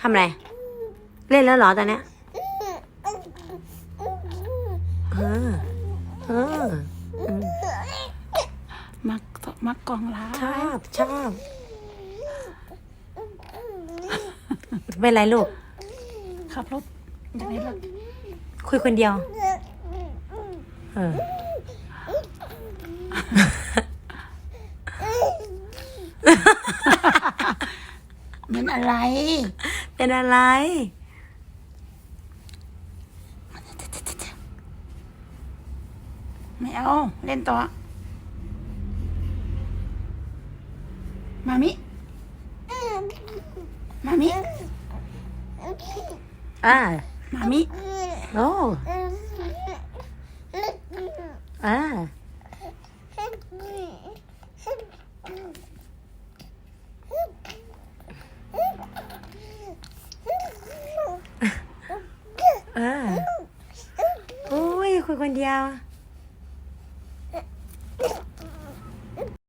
ทำอะไร เล่นแล้วเหรอตอนเนี้ยเออเอออืมมักมักกองร้าชอบชอบเป็นไรลูก ขับรถอย่างนี้รถคุยคนเดียว เออ เป็นอะไร เป็นอะไร ไม่เอา เล่นต่อ มามิ มามิ อ่า มามิ โอ้อ่า อ่าโอ้ย คุยคนเดียว